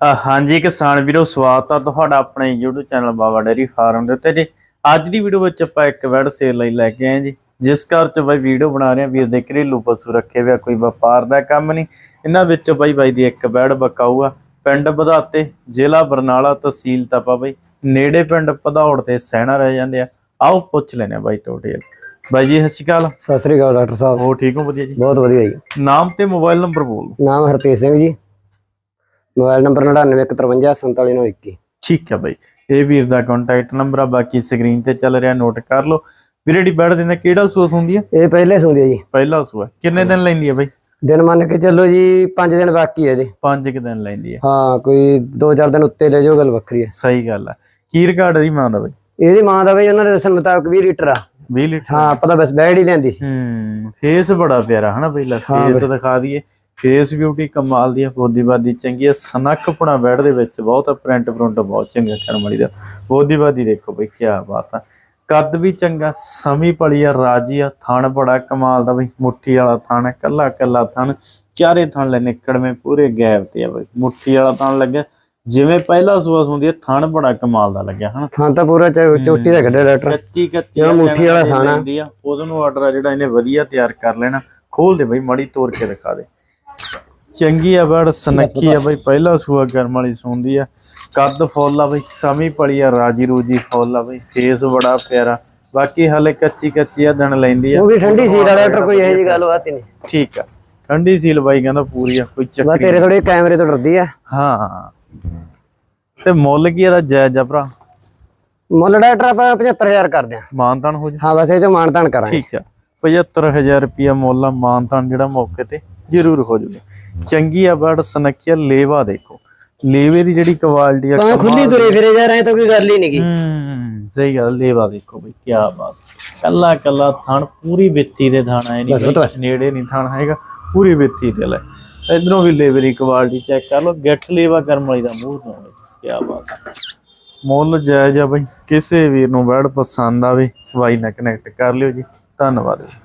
ਹਾਂਜੀ ਕਿਸਾਨ ਵੀਰੋ ਸਵਾਗਤ ਆ ਤੁਹਾਡਾ ਆਪਣੇ YouTube channel Baba dairy farm ਦੇ ਉੱਤੇ। ਜੀ ਅੱਜ ਦੀ ਵੀਡੀਓ ਵਿੱਚ ਆਪਾਂ ਇੱਕ ਵੈਡ ਸੇਲ ਲਈ ਲੈ ਕੇ ਆਏ ਜੀ ਜਿਸ ਘਰ ਚ ਬਾਈ ਵੀਡੀਓ ਬਣਾ ਰਹੇ ਆ ਵੀਰ ਦੇ ਘਰੇਲੂ ਪਸ਼ੂ ਰੱਖੇ ਹੋਇਆ ਕੋਈ ਵਪਾਰ ਦਾ ਕੰਮ ਨਹੀਂ। ਇਹਨਾਂ ਵਿੱਚ ਬਾਈ ਬਾਈ ਦੀ ਇੱਕ ਵੈਡ ਬਕਾਊਆ ਪਿੰਡ ਵਧਾਤੇ ਜ਼ਿਲ੍ਹਾ ਬਰਨਾਲਾ ਤਹਿਸੀਲ ਤਪਾ ਬਾਈ। ਨੇੜੇ ਪਿੰਡ ਪਧੌੜ ਤੇ ਸਹਿਣਾ ਰਹਿ ਜਾਂਦੇ ਆ। ਆਓ ਪੁੱਛ ਲੈਨੇ ਆ ਬਾਈ ਟੋਟਲ ਬਾਈ ਜੀ ਸਤਿ ਸ਼੍ਰੀ ਅਕਾਲ। ਸਤਿ ਸ੍ਰੀ ਅਕਾਲ ਡਾਕਟਰ ਸਾਹਿਬ। ਹੋ ਠੀਕ ਹੋ? ਵਧੀਆ ਜੀ। ਬਹੁਤ ਵਧੀਆ ਜੀ। ਨਾਮ ਤੇ ਮੋਬਾਈਲ ਨੰਬਰ ਬੋਲ। ਨਾਮ ਹਰਤੇਜ ਸਿੰਘ ਜੀ। ਮੋਬਾਈਲ ਨੰਬਰ 9915474921 ਠੀਕ ਹੈ ਬਾਈ। ਇਹ ਵੀਰ ਦਾ ਕੰਟੈਕਟ ਨੰਬਰ ਆ ਬਾਕੀ ਸਕਰੀਨ ਤੇ ਚੱਲ ਰਿਹਾ ਨੋਟ ਕਰ ਲਓ। ਵੀਰੇ ਦੀ ਬੈਡ ਦਿੰਦਾ ਕਿਹੜਾ ਸੂਸ ਹੁੰਦੀ ਹੈ ਇਹ ਪਹਿਲੇ ਸੁਣਦੀ ਹੈ ਜੀ। ਪਹਿਲਾ ਸੂਆ। ਕਿੰਨੇ ਦਿਨ ਲੈਂਦੀ ਹੈ ਬਾਈ? ਦਿਨ ਮੰਨ ਕੇ ਚੱਲੋ ਜੀ 5 ਦਿਨ ਬਾਕੀ ਹੈ ਇਹਦੇ ਪੰਜ ਕੁ ਦਿਨ ਲੈਂਦੀ ਹੈ ਹਾਂ ਕੋਈ 2-4 ਦਿਨ ਉੱਤੇ ਲੈ ਜਾਓ ਗੱਲ ਵੱਖਰੀ ਹੈ ਸਹੀ ਗੱਲ ਆ। ਕੀ ਰਿਕਾਰਡ ਦੀ ਮਾਂ ਦਾ ਬਾਈ? ਇਹਦੀ ਮਾਂ ਦਾ ਬਈ ਉਹਨਾਂ ਦੇ ਦੱਸਣ ਮੁਤਾਬਕ 20 ਲੀਟਰ ਆ। 20 ਲੀਟਰ? ਹਾਂ ਆਪਾਂ ਤਾਂ ਬਸ ਬੈਡ ਹੀ ਲੈਂਦੀ ਸੀ। ਹੂੰ ਫੇਸ ਬੜਾ ਪਿਆਰਾ ਹਨਾ ਬਈ? ਲੈ ਫੇਸ ਦਿਖਾ ਦਈਏ। ਫੇਸ ਬਿਊਟੀ ਕਮਾਲ ਦੀ ਆ ਬੋਦੀਬਾਦੀ ਚੰਗੀ ਆ ਸਨੱਖਪਣਾ ਬੈਡ ਦੇ ਵਿੱਚ ਬਹੁਤ ਪ੍ਰਿੰਟ ਪ੍ਰਿੰਟ ਬਹੁਤ ਚੰਗਾ ਕਰਮ ਵਾਲੀ ਦਾ। ਬੋਦੀਬਾਦੀ ਦੇਖੋ ਬਈ ਕੀ ਬਾਤ ਆ। ਕੱਦ ਵੀ ਚੰਗਾ ਸਮੀ ਪਲੀ ਆ ਰਾਜੀ ਆ ਥਣ ਬੜਾ ਕਮਾਲ ਦਾ ਬਈ। ਮੁੱਠੀ ਵਾਲਾ ਥਣ ਕੱਲਾ ਕੱਲਾ ਥਣ। ਚਾਰੇ ਥਣ ਲੈ ਨਿਕੜਵੇਂ ਪੂਰੇ ਗੈਪ ਤੇ ਆ ਬਈ। ਮੁੱਠੀ ਵਾਲਾ ਥਣ ਲੱਗਿਆ। ਜਿਵੇਂ ਪਹਿਲਾ ਸੂਆ ਹੁੰਦੀ ਹੈ ਥਣ ਬੜਾ ਕਮਾਲ ਦਾ ਲੱਗਿਆ ਹਨਾ? ਥਾਂ ਤਾਂ ਪੂਰਾ ਚੋਟੀ ਦਾ ਕੱਢਿਆ ਡਾਕਟਰ। ਕੱਚੀ ਕੱਚੀ ਜਿਹੜਾ ਮੁੱਠੀ ਵਾਲਾ ਥਾਣਾ। ਆ। ਉਹਦੋਂ ਨੂੰ ਆਰਡਰ ਆ ਜਿਹੜਾ ਇਹਨੇ ਵਧੀਆ ਤਿਆਰ ਕਰ ਲੈਣਾ। ਖੋਲ ਦੇ ਬਈ ਮੜੀ ਤੋੜ ਕੇ ਦਿਖਾ ਦੇ। ਚੰਗੀ ਆ ਬੜ ਸਨੱਖੀ ਆ ਬਈ ਪਹਿਲਾ ਸੂਆ ਗਰਮ ਵਾਲੀ ਸੌਂਦੀ ਆ। ਕੱਦ ਫੁੱਲ ਆ ਬਈ ਸਮੀ ਪਲੀ ਆ ਰਾਜੀ ਰੂਜੀ ਫੁੱਲ ਆ ਬਈ ਫੇਸ ਬੜਾ ਪਿਆਰਾ। ਬਾਕੀ ਹਲੇ ਕੱਚੀ ਕੱਚੀ ਆ ਦਿਨ ਲੈਂਦੀ ਆ। ਉਹ ਵੀ ਠੰਡੀ ਸੀ ਡਾਕਟਰ ਕੋਈ ਇਹੋ ਜੀ ਗੱਲਬਾਤ ਨਹੀਂ। ਠੀਕ ਆ। ਠੰਡੀ ਸੀਲ ਬਾਈ ਕਹਿੰਦਾ ਪੂਰੀ ਆ ਕੋਈ ਚੱਕਰ ਤੇਰੇ ਥੋੜੇ ਕੈਮਰੇ ਤੋਂ ਡਰਦੀ ਆ। ਹਾਂ। ਤੇ ਮੁੱਲ ਕੀ ਇਹਦਾ ਜਾਇਜ਼ ਆ ਭਰਾ? ਮੁੱਲ ਡਾਕਟਰ ਆਪਾਂ 75000 ਕਰਦੇ ਆ। ਮਾਨਤਾਨ ਹੋ ਜਾ ਹਾਂ ਬਸ ਇਹ ਚ ਮਾਨਤਾਨ ਕਰਾਂਗੇ। ਠੀਕ ਆ। 75000 ਰੁਪਿਆ ਮੁੱਲ ਆ ਮਾਨਤਾਨ ਜਿਹੜਾ ਮੌਕੇ ਤੇ ਜ਼ਰੂਰ ਹੋ ਜੂਗਾ ਚੰਗੀ ਆ ਬੜ ਸਨੱਖੀਆ ਲੇਵਾ ਦੇਖੋ। ਲੇਵੇ ਦੀ ਜਿਹੜੀ ਕੁਆਲਿਟੀ ਆ ਭਾਵੇਂ ਖੁੱਲੀ ਤੁਰੇ ਫਿਰੇ ਜਾ ਰਹੇ ਤਾਂ ਕੋਈ ਗੱਲ ਹੀ ਨਹੀਂਗੀ। ਹੂੰ ਸਹੀ ਗੱਲ ਲੇਵਾ ਦੇਖੋ ਬਈ ਕੀ ਬਾਤ। ਕੱਲਾ ਕੱਲਾ ਥਣ ਪੂਰੀ ਵਿੱਤੀ ਦੇ ਥਣ ਆਏ ਨਹੀਂ ਨੇੜੇ ਨਹੀਂ ਥਣ ਹੈਗਾ ਪੂਰੀ ਵਿੱਤੀ ਦੇ ਲੈ। ਇਧਰੋਂ ਵੀ ਲੇਵੇ ਦੀ ਕੁਆਲਿਟੀ ਚੈੱਕ ਕਰ ਲਓ ਗੱਠ ਲੇਵਾ ਕਰਮ ਵਾਲੀ ਦਾ ਮੂੰਹ ਤੋਂ ਕੀ ਬਾਤ। ਮੁੱਲ ਜਾਇਜ਼ ਆ ਬਈ ਕਿਸੇ ਵੀਰ ਨੂੰ ਬੈਡ ਪਸੰਦ ਆਵੇ ਬਾਈ ਨਾਲ ਕਨੈਕਟ ਕਰ ਲਿਓ ਜੀ। ਧੰਨਵਾਦ ਜੀ।